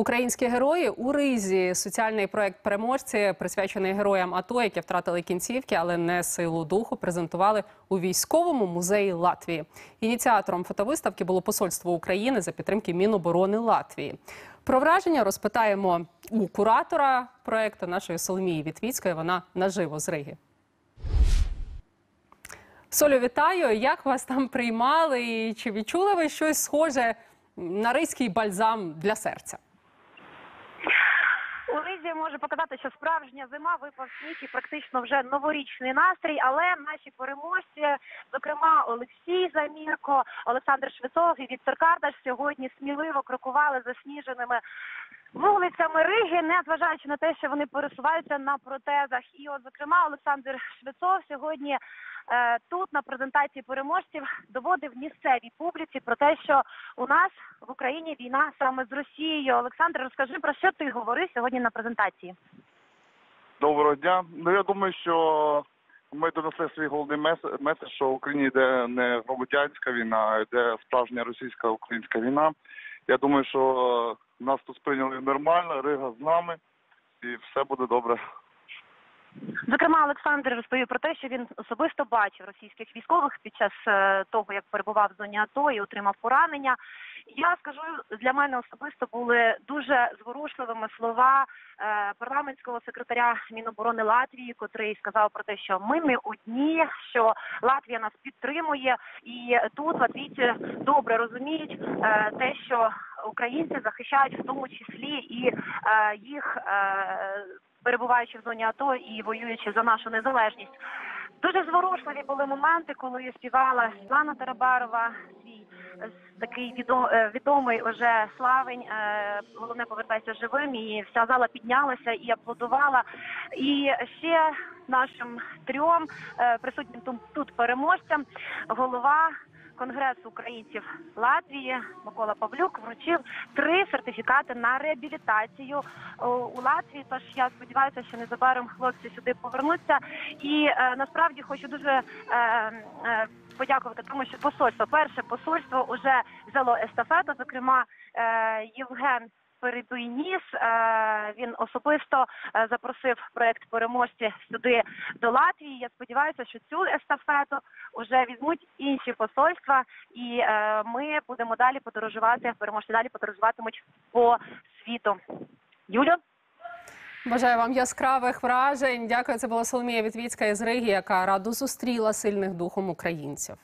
Українські герої у ризі соціальний проект переможці, присвячений героям АТО, які втратили кінцівки, але не силу духу, презентували у військовому музеї Латвії. Ініціатором фотовиставки було посольство України за підтримки Міноборони Латвії. Про враження розпитаємо у куратора проекту нашої Соломії Вітвіцької. Вона наживо з Риги. Солю, вітаю! Як вас там приймали? І чи відчули ви щось схоже на ризький бальзам для серця? У може показати, що справжня зима випав сніг і практично вже новорічний настрій. Але наші переможці, зокрема Олексій Замірко, Олександр Швецов і Віктор Кардаш, сьогодні сміливо крокували засніженими вулицями Риги, не зважаючи на те, що вони пересуваються на протезах. І, от, зокрема, Олександр Швецов сьогодні е, тут на презентації переможців доводив місцевій публіці про те, що у нас в Україні війна саме з Росією. Олександр, розкажи про що ти говорив сьогодні на презентації. Доброго дня. Ну я думаю, що ми донесли свій головний мес- меседж, що в Україні йде не громадянська війна, а йде справжня російсько-українська війна. Я думаю, що нас тут сприйняли нормально, Рига з нами, і все буде добре. Зокрема, Олександр розповів про те, що він особисто бачив російських військових під час е, того, як перебував в зоні АТО і отримав поранення. Я скажу, для мене особисто були дуже зворушливими слова е, парламентського секретаря Міноборони Латвії, котрий сказав про те, що ми не одні, що Латвія нас підтримує, і тут латвійці добре розуміють е, те, що українці захищають в тому числі і е, їх. Перебуваючи в зоні АТО і воюючи за нашу незалежність. Дуже зворушливі були моменти, коли співала Світлана Тарабарова, такий відо- е, відомий уже славень. е, Головне повертайся живим, і вся зала піднялася і аплодувала. І ще нашим трьом е, присутнім тут- переможцям голова. Конгресу українців Латвії Микола Павлюк вручив три сертифікати на реабілітацію у Латвії. Тож я сподіваюся, що незабаром хлопці сюди повернуться. І е, насправді хочу дуже е, е, подякувати тому, що посольство, перше посольство вже взяло естафету. Зокрема, е, Євген Передуйніс. Е, він особисто е, запросив проект переможці сюди до Латвії. Я сподіваюся, що цю естафету вже візьмуть інші посольства, і ми будемо далі подорожувати. Переможці далі подорожуватимуть по світу. Юлю. Бажаю вам яскравих вражень. Дякую. Це була Соломія Вітвіцька із Риги, яка радо зустріла сильних духом українців.